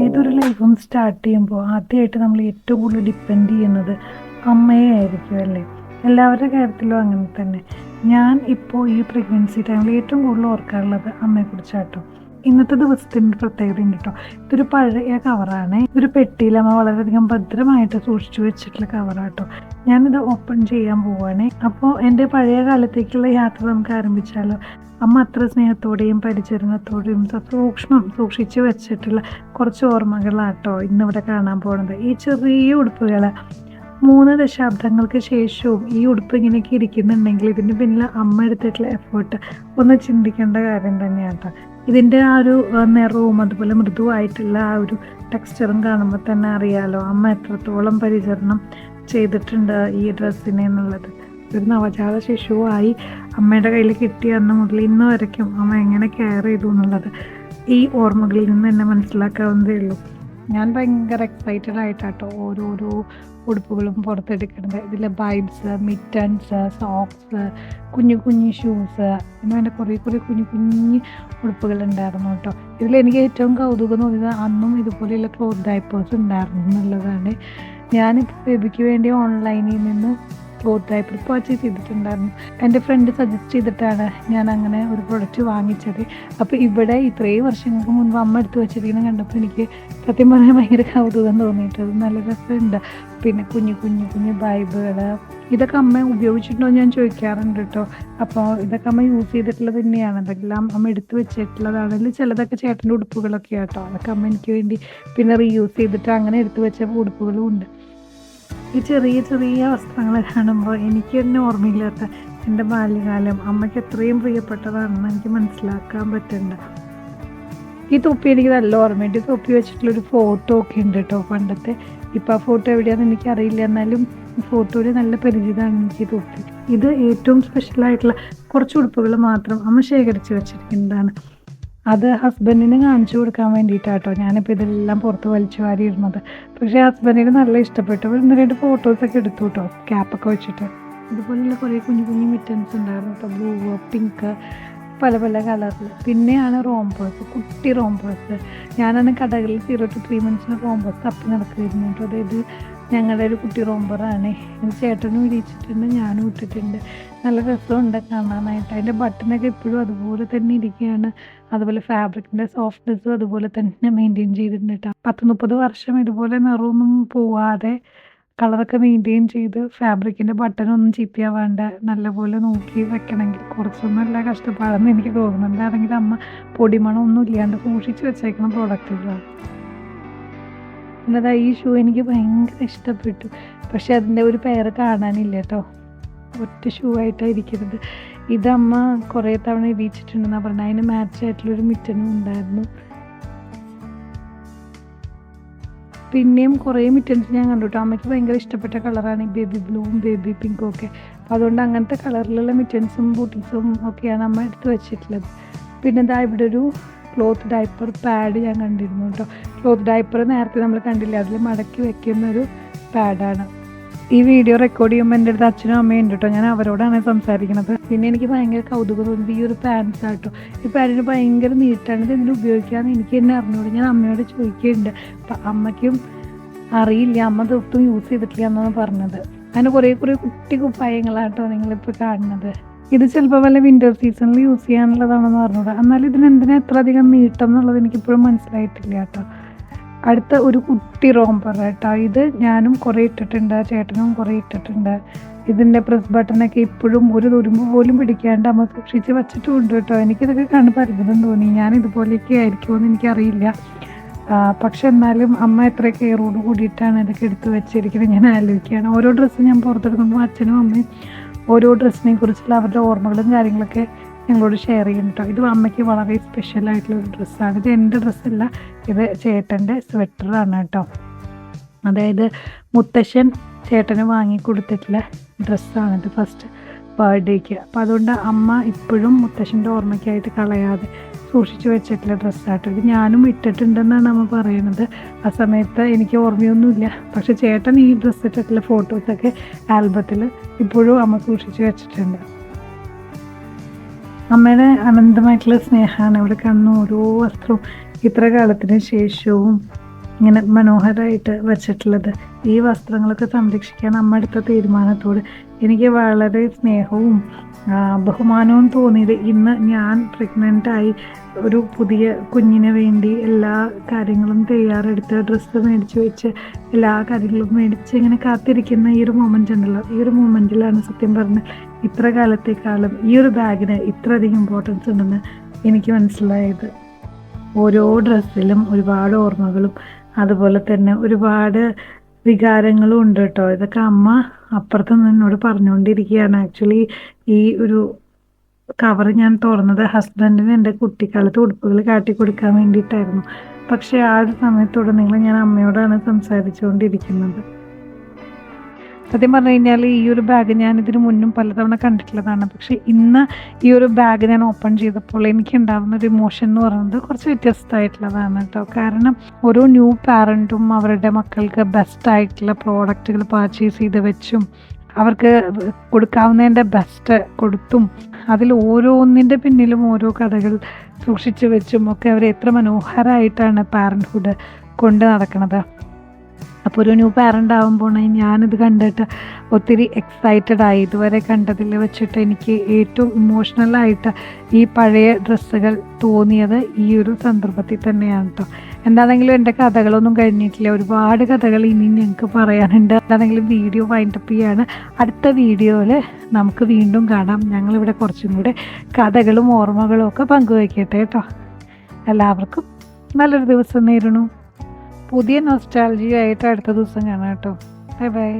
ഏതൊരു ലൈഫും സ്റ്റാർട്ട് ചെയ്യുമ്പോൾ ആദ്യമായിട്ട് നമ്മൾ ഏറ്റവും കൂടുതൽ ഡിപ്പെൻഡ് ചെയ്യുന്നത് അമ്മയെ ആയിരിക്കും അല്ലേ? എല്ലാവരുടെ കാര്യത്തിലും അങ്ങനെ തന്നെ. ഞാൻ ഇപ്പോൾ ഈ പ്രഗ്നൻസി ടൈമിൽ ഏറ്റവും കൂടുതൽ ഓർക്കാറുള്ളത് അമ്മയെക്കുറിച്ചാട്ടോ. ഇന്നത്തെ ദിവസത്തിന്റെ പ്രത്യേകത ഉണ്ട് കേട്ടോ ഇതൊരു പഴയ കവറാണ് ഇതൊരു പെട്ടിയിൽ അമ്മ വളരെയധികം ഭദ്രമായിട്ട് സൂക്ഷിച്ചു വെച്ചിട്ടുള്ള കവറാട്ടോ ഞാനിത് ഓപ്പൺ ചെയ്യാൻ പോവുകയാണ് അപ്പോൾ എന്റെ പഴയ കാലത്തേക്കുള്ള യാത്ര നമുക്ക് ആരംഭിച്ചാലോ? അമ്മ അത്ര സ്നേഹത്തോടെയും പരിചരണത്തോടെയും സൂക്ഷ്മം സൂക്ഷിച്ചു വെച്ചിട്ടുള്ള കുറച്ച് ഓർമ്മകളാട്ടോ ഇന്നിവിടെ കാണാൻ പോകുന്നത് ഈ ചെറിയ ഉടുപ്പുകൾ മൂന്ന് ദശാബ്ദങ്ങൾക്ക് ശേഷവും ഈ ഉടുപ്പ് ഇങ്ങനെയൊക്കെ ഇരിക്കുന്നുണ്ടെങ്കിൽ ഇതിന് പിന്നിൽ അമ്മ എടുത്തിട്ടുള്ള എഫേർട്ട് ഒന്ന് ചിന്തിക്കേണ്ട കാര്യം തന്നെയാണ് കേട്ടോ ഇതിന്റെ ആ ഒരു നിറവും അതുപോലെ മൃദുവായിട്ടുള്ള ആ ഒരു ടെക്സ്ചറും കാണുമ്പോൾ തന്നെ അറിയാലോ. അമ്മ എത്രത്തോളം പരിചരണം ചെയ്തിട്ടുണ്ട് ഈ ഡ്രസ്സിനെ എന്നുള്ളത്. ഒരു നവജാത ശിശുവായി അമ്മയുടെ കയ്യിൽ കിട്ടിയ അന്ന് മുതൽ ഇന്ന് വരയ്ക്കും അമ്മ എങ്ങനെ കെയർ ചെയ്തു എന്നുള്ളത് ഈ ഓർമ്മകളിൽ നിന്ന് തന്നെ മനസ്സിലാക്കാവുന്നതേ ഉള്ളൂ. ഞാൻ ഭയങ്കര എക്സൈറ്റഡ് ആയിട്ടാട്ടോ ഓരോരോ ഉടുപ്പുകളും പുറത്തെടുക്കുന്നത്. ഇതിൽ ബൈബ്സ് മിറ്റൻസ് സോക്സ് കുഞ്ഞു കുഞ്ഞു ഷൂസ് എന്റെ കുറേ കുറേ കുഞ്ഞു കുഞ്ഞു ഉടുപ്പുകൾ ഉണ്ടായിരുന്നു കേട്ടോ. ഇതിൽ എനിക്ക് ഏറ്റവും കൗതുകം തോന്നിയത് അന്നും ഇതുപോലെയുള്ള ക്ലോത്ത് ഡൈപ്പേഴ്സ് ഉണ്ടായിരുന്നു എന്നുള്ളതാണ്. ഞാനിപ്പോൾ ഇതിക്ക് വേണ്ടി ഓൺലൈനിൽ നിന്ന് ക്ലോത്ത് ഡൈപ്പർ പർച്ചേസ് ചെയ്തിട്ടുണ്ടായിരുന്നു. എന്റെ ഫ്രണ്ട് സജസ്റ്റ് ചെയ്തിട്ടാണ് ഞാൻ അങ്ങനെ ഒരു പ്രൊഡക്റ്റ് വാങ്ങിച്ചത്. അപ്പോൾ ഇവിടെ ഇത്രയും വർഷങ്ങൾക്ക് മുൻപ് അമ്മ എടുത്ത് വെച്ചിരിക്കുന്നത് കണ്ടപ്പോൾ എനിക്ക് സത്യം പറഞ്ഞാൽ ഭയങ്കര കൗതുകം തോന്നിയിട്ടത് നല്ല രസമുണ്ട്. പിന്നെ കുഞ്ഞു കുഞ്ഞു കുഞ്ഞു ബൈബിൾ ഇതൊക്കെ അമ്മ ഉപയോഗിച്ചിട്ടുണ്ടോ ഞാൻ ചോദിക്കാറുണ്ട് കേട്ടോ അപ്പോൾ ഇതൊക്കെ അമ്മ യൂസ് ചെയ്തിട്ടുള്ളത് തന്നെയാണ്. അതെല്ലാം അമ്മ എടുത്ത് വെച്ചിട്ടുള്ളതാണ്. അതിൽ ചിലതൊക്കെ ചേട്ടന്റെ ഉടുപ്പുകളൊക്കെ ആട്ടോ അതൊക്കെ അമ്മ എനിക്ക് വേണ്ടി പിന്നെ റീയൂസ് ചെയ്തിട്ട് അങ്ങനെ എടുത്ത് വെച്ച ഉടുപ്പുകളും ഉണ്ട്. ഈ ചെറിയ ചെറിയ വസ്ത്രങ്ങൾ കാണുമ്പോൾ എനിക്ക് തന്നെ ഓർമ്മയില്ലാത്ത എന്റെ ബാല്യകാലം അമ്മയ്ക്ക് എത്രയും പ്രിയപ്പെട്ടതാണെന്ന് എനിക്ക് മനസ്സിലാക്കാൻ പറ്റുന്നുണ്ട് ഈ തൊപ്പി എനിക്ക് നല്ല ഓർമ്മയുണ്ട് ഈ തൊപ്പി വെച്ചിട്ടുള്ളൊരു ഫോട്ടോ ഒക്കെ ഉണ്ട് കേട്ടോ പണ്ടത്തെ. ഇപ്പം ആ ഫോട്ടോ എവിടെയാണെന്ന് എനിക്കറിയില്ല. എന്നാലും ഫോട്ടോയിൽ നല്ല പരിചിതമാണ് എനിക്ക് ഈ തൊപ്പി. ഇത് ഏറ്റവും സ്പെഷ്യലായിട്ടുള്ള കുറച്ച് ഉടുപ്പുകൾ മാത്രം അമ്മ ശേഖരിച്ച് വെച്ചിരിക്കുന്നതാണ്. അത് ഹസ്ബൻഡിന് കാണിച്ചു കൊടുക്കാൻ വേണ്ടിയിട്ടാട്ടോ. ഞാനിപ്പോൾ ഇതെല്ലാം പുറത്ത് വലിച്ചു വാരിയിരുന്നത്. പക്ഷേ ഹസ്ബൻഡിന് നല്ല ഇഷ്ടപ്പെട്ടു. ഇന്ന് രണ്ട് ഫോട്ടോസൊക്കെ എടുത്തു കേട്ടോ ക്യാപ്പൊക്കെ വെച്ചിട്ട്. ഇതുപോലുള്ള കുറേ കുഞ്ഞു കുഞ്ഞു മിറ്റൻസ് ഉണ്ടായിരുന്നു കേട്ടോ ബ്ലൂ പിങ്ക് പല പല കളറിൽ പിന്നെയാണ് റോംബേഴ്സ് കുട്ടി റോംബേഴ്സ് ഞാനാണ് കടകളിൽ സീറോ ടു ത്രീ മന്ത്സിന് റോംബേഴ്സ് തപ്പി നടക്കുമായിരുന്നു കേട്ടോ. അതായത് ഞങ്ങളുടെ ഒരു കുട്ടി റോംബറാണ് ചേട്ടനും ഇടിച്ചിട്ടുണ്ട് ഞാനും ഇട്ടിട്ടുണ്ട്. നല്ല രസമുണ്ട് കാണാനായിട്ട്. അതിന്റെ ബട്ടണൊക്കെ ഇപ്പോഴും അതുപോലെ തന്നെ ഇരിക്കുകയാണ്. അതുപോലെ ഫാബ്രിക്കിന്റെ സോഫ്റ്റ്നെസ്സും അതുപോലെ തന്നെ മെയിന്റെയിൻ ചെയ്തിട്ടുണ്ട് കേട്ടോ. പത്ത് മുപ്പത് വർഷം ഇതുപോലെ നിറമൊന്നും പോവാതെ കളറൊക്കെ മെയിന്റെയിൻ ചെയ്ത് ഫാബ്രിക്കിന്റെ ബട്ടണൊന്നും ചീത്തയാവാണ്ട് നല്ലപോലെ നോക്കി വെക്കണമെങ്കിൽ കുറച്ചൊന്നുമല്ല കഷ്ടപ്പാടെന്ന് എനിക്ക് തോന്നുന്നുണ്ട് അല്ലെങ്കിൽ അമ്മ പൊടിമണം ഒന്നും ഇല്ലാണ്ട് സൂക്ഷിച്ച് വെച്ചേക്കണം പ്രോഡക്റ്റുകളാണ് എന്നതാ ഈ ഷൂ എനിക്ക് ഭയങ്കര ഇഷ്ടപ്പെട്ടു. പക്ഷെ അതിന്റെ ഒരു പേര് കാണാനില്ല കേട്ടോ. ഒറ്റ ഷൂ ആയിട്ടാണ് ഇരിക്കുന്നത്. ഇതമ്മ കുറേ തവണ ഇടിച്ചിട്ടുണ്ടെന്നാണ് പറഞ്ഞത്. അതിന് മാച്ച് ആയിട്ടുള്ളൊരു മിറ്റനും ഉണ്ടായിരുന്നു. പിന്നെയും കുറേ മിറ്റൻസ് ഞാൻ കണ്ടു കേട്ടോ അമ്മയ്ക്ക് ഭയങ്കര ഇഷ്ടപ്പെട്ട കളറാണ് ഈ ബേബി ബ്ലൂവും ബേബി പിങ്കും ഒക്കെ. അപ്പോൾ അതുകൊണ്ട് അങ്ങനത്തെ കളറിലുള്ള മിറ്റൻസും ബൂട്ടീസും ഒക്കെയാണ് അമ്മ എടുത്ത് വെച്ചിട്ടുള്ളത്. പിന്നെ ഇതാ ഇവിടെ ഒരു ക്ലോത്ത് ഡൈപ്പർ പാഡ് ഞാൻ കണ്ടിരുന്നു കേട്ടോ. ക്ലോത്ത് ഡൈപ്പർ നേരത്തെ നമ്മൾ കണ്ടില്ല? അതിൽ മടക്കി വെക്കുന്ന ഒരു പാഡാണ് ഈ വീഡിയോ റെക്കോർഡ് ചെയ്യുമ്പോൾ എന്റെ അടുത്ത് അച്ഛനും അമ്മയും ഉണ്ട് കേട്ടോ ഞാൻ അവരോടാണ് സംസാരിക്കുന്നത് പിന്നെ എനിക്ക് ഭയങ്കര കൗതുകം തോന്നുന്നത് ഈ ഒരു പാൻസ് ആട്ടോ. ഈ പാന്റിന് ഭയങ്കര നീട്ടാണ് ഇത് എന്തിനു ഉപയോഗിക്കാമെന്ന് എനിക്ക് തന്നെ അറിഞ്ഞോളൂ ഞാൻ അമ്മയോട് ചോദിക്കുന്നുണ്ട് അപ്പം അമ്മയ്ക്കും അറിയില്ല. അമ്മ തൊട്ടും യൂസ് ചെയ്തിട്ടില്ല എന്നാണ് പറഞ്ഞത്. അങ്ങനെ കുറേ കുറേ കുട്ടി കുപ്പായങ്ങളാട്ടോ നിങ്ങളിപ്പോൾ കാണുന്നത്. ഇത് ചിലപ്പോൾ വല്ല വിന്റർ സീസണിൽ യൂസ് ചെയ്യാനുള്ളതാണെന്ന് പറഞ്ഞുകൂടാ എന്നാലും ഇതിന് എന്തിനാ എത്ര അധികം നീട്ടം എന്നുള്ളത് എനിക്കിപ്പോഴും മനസ്സിലായിട്ടില്ല കേട്ടോ അടുത്ത ഒരു കുട്ടി റോംബർ കേട്ടോ ഇത് ഞാനും കുറേ ഇട്ടിട്ടുണ്ട് ചേട്ടനും കുറേ ഇട്ടിട്ടുണ്ട്. ഇതിന്റെ പ്രസ് ബട്ടണൊക്കെ ഇപ്പോഴും ഒരു തുരുമ്പ് പോലും പിടിക്കാണ്ട് അമ്മ സൂക്ഷിച്ച് വെച്ചിട്ടുമുണ്ട് കേട്ടോ എനിക്കിതൊക്കെ കാണുമ്പോൾ അത്ഭുതം തോന്നി. ഞാൻ ഇതുപോലെയൊക്കെ ആയിരിക്കുമെന്ന് എനിക്കറിയില്ല. പക്ഷെ എന്നാലും അമ്മ എത്ര കെയറോട് കൂടിയിട്ടാണ് ഇതൊക്കെ എടുത്ത് വെച്ചിരിക്കുന്നത് ഞാൻ ആലോചിക്കുകയാണ്. ഓരോ ഡ്രസ്സ് ഞാൻ പുറത്തെടുക്കുമ്പോൾ അച്ഛനും അമ്മയും ഓരോ ഡ്രസ്സിനെ കുറിച്ചുള്ള അവരുടെ ഓർമ്മകളും കാര്യങ്ങളൊക്കെ ഞങ്ങളോട് ഷെയർ ചെയ്യണം കേട്ടോ ഇത് അമ്മയ്ക്ക് വളരെ സ്പെഷ്യൽ ആയിട്ടുള്ള ഒരു ഡ്രസ്സാണ് ഇത് എന്റെ ഡ്രസ്സല്ല ഇത് ചേട്ടന്റെ സ്വെറ്ററാണ് കേട്ടോ. അതായത് മുത്തശ്ശൻ ചേട്ടന് വാങ്ങിക്കൊടുത്തിട്ടുള്ള ഡ്രസ്സാണ് ഇത് ഫസ്റ്റ് ബർത്ത്ഡേക്ക് അപ്പോൾ അതുകൊണ്ട് അമ്മ ഇപ്പോഴും മുത്തശ്ശന്റെ ഓർമ്മയ്ക്കായിട്ട് കളയാതെ സൂക്ഷിച്ചു വെച്ചിട്ടുള്ള ഡ്രസ്സായിട്ട് ഇത് ഞാനും ഇട്ടിട്ടുണ്ടെന്നാണ് അമ്മ പറയുന്നത് ആ സമയത്ത് എനിക്ക് ഓർമ്മയൊന്നുമില്ല. പക്ഷെ ചേട്ടൻ ഈ ഡ്രസ്സ് ഇട്ടിട്ടുള്ള ഫോട്ടോസൊക്കെ ആൽബത്തിൽ ഇപ്പോഴും അമ്മ സൂക്ഷിച്ചു വെച്ചിട്ടുണ്ട്. അമ്മയുടെ അനന്തമായിട്ടുള്ള സ്നേഹമാണ് ഇവിടെ കാണുന്ന ഓരോ വസ്ത്രവും ഇത്ര കാലത്തിന് ശേഷവും ഇങ്ങനെ മനോഹരമായിട്ട് വച്ചിട്ടുള്ളത്. ഈ വസ്ത്രങ്ങളൊക്കെ സംരക്ഷിക്കാൻ അമ്മ എടുത്ത തീരുമാനത്തോട് എനിക്ക് വളരെ സ്നേഹവും ബഹുമാനവും തോന്നിയത്. ഇന്ന് ഞാൻ പ്രഗ്നന്റ് ആയി ഒരു പുതിയ കുഞ്ഞിന് വേണ്ടി എല്ലാ കാര്യങ്ങളും തയ്യാറെടുത്ത് ഡ്രസ്സ് മേടിച്ച് വെച്ച് എല്ലാ കാര്യങ്ങളും മേടിച്ച് ഇങ്ങനെ കാത്തിരിക്കുന്ന ഈ ഒരു മൊമെന്റ് ഉണ്ടല്ലോ. ഈ ഒരു മൊമെന്റിലാണ് സത്യം പറഞ്ഞ ഇത്ര കാലത്തേക്കാളും ഈ ഒരു ബാഗിന് ഇത്രയധികം ഇമ്പോർട്ടൻസ് ഉണ്ടെന്ന് എനിക്ക് മനസ്സിലായത്. ഓരോ ഡ്രസ്സിലും ഒരുപാട് ഓർമ്മകളും അതുപോലെ തന്നെ ഒരുപാട് വികാരങ്ങളും ഉണ്ട് കേട്ടോ. ഇതൊക്കെ അമ്മ അപ്പുറത്ത് നിന്ന് എന്നോട് പറഞ്ഞുകൊണ്ടിരിക്കുകയാണ്. ആക്ച്വലി ഈ ഒരു കവർ ഞാൻ തുറന്നത് ഹസ്ബൻഡിന് എന്റെ കുട്ടിക്കാലത്ത് ഉടുപ്പുകൾ കാട്ടി കൊടുക്കാൻ വേണ്ടിയിട്ടായിരുന്നു. പക്ഷേ ആ ഒരു നിങ്ങൾ ഞാൻ അമ്മയോടാണ് സംസാരിച്ചുകൊണ്ടിരിക്കുന്നത്. സത്യം പറഞ്ഞു കഴിഞ്ഞാൽ ഈ ഒരു ബാഗ് ഞാൻ ഇതിനു മുന്നും പലതവണ കണ്ടിട്ടുള്ളതാണ്. പക്ഷെ ഇന്ന് ഈ ഒരു ബാഗ് ഞാൻ ഓപ്പൺ ചെയ്തപ്പോൾ എനിക്ക് ഉണ്ടാകുന്ന ഒരു ഇമോഷൻ എന്ന് പറയുന്നത് കുറച്ച് വ്യത്യസ്തമായിട്ടുള്ളതാണ് കേട്ടോ. കാരണം ഓരോ ന്യൂ പാരന്റും അവരുടെ മക്കൾക്ക് ബെസ്റ്റ് ആയിട്ടുള്ള പ്രോഡക്റ്റുകൾ പർച്ചേസ് ചെയ്ത് വെച്ചും അവർക്ക് കൊടുക്കാവുന്നതിന്റെ ബെസ്റ്റ് കൊടുത്തും അതിൽ ഓരോന്നിന്റെ പിന്നിലും ഓരോ കഥകൾ സൂക്ഷിച്ചു വെച്ചും ഒക്കെ അവർ എത്ര മനോഹരമായിട്ടാണ് പാരൻഹുഡ് കൊണ്ട് നടക്കുന്നത് അപ്പോൾ ഒരു ന്യൂ പാരന്റ് ആകുമ്പോൾ ഞാനിത് കണ്ടിട്ട് ഒത്തിരി എക്സൈറ്റഡ് ആയി. ഇതുവരെ കണ്ടതിൽ വെച്ചിട്ട് എനിക്ക് ഏറ്റവും ഇമോഷണലായിട്ട് ഈ പഴയ ഡ്രസ്സുകൾ തോന്നിയത് ഈ ഒരു സന്ദർഭത്തിൽ തന്നെയാണ് കേട്ടോ എന്താണെങ്കിലും എന്റെ കഥകളൊന്നും കഴിഞ്ഞിട്ടില്ല. ഒരുപാട് കഥകൾ ഇനി ഞങ്ങൾക്ക് പറയാനുണ്ട്. എന്താണെങ്കിലും വീഡിയോ വൈൻഡപ്പ് ചെയ്യാണ്. അടുത്ത വീഡിയോയിൽ നമുക്ക് വീണ്ടും കാണാം. ഞങ്ങളിവിടെ കുറച്ചും കൂടെ കഥകളും ഓർമ്മകളും ഒക്കെ പങ്കുവയ്ക്കട്ടെ കേട്ടോ എല്ലാവർക്കും നല്ലൊരു ദിവസം നേരണു പുതിയ നൊസ്റ്റാൾജിയ ആയിട്ട് അടുത്ത ദിവസം കാണാം കേട്ടോ. Bye bye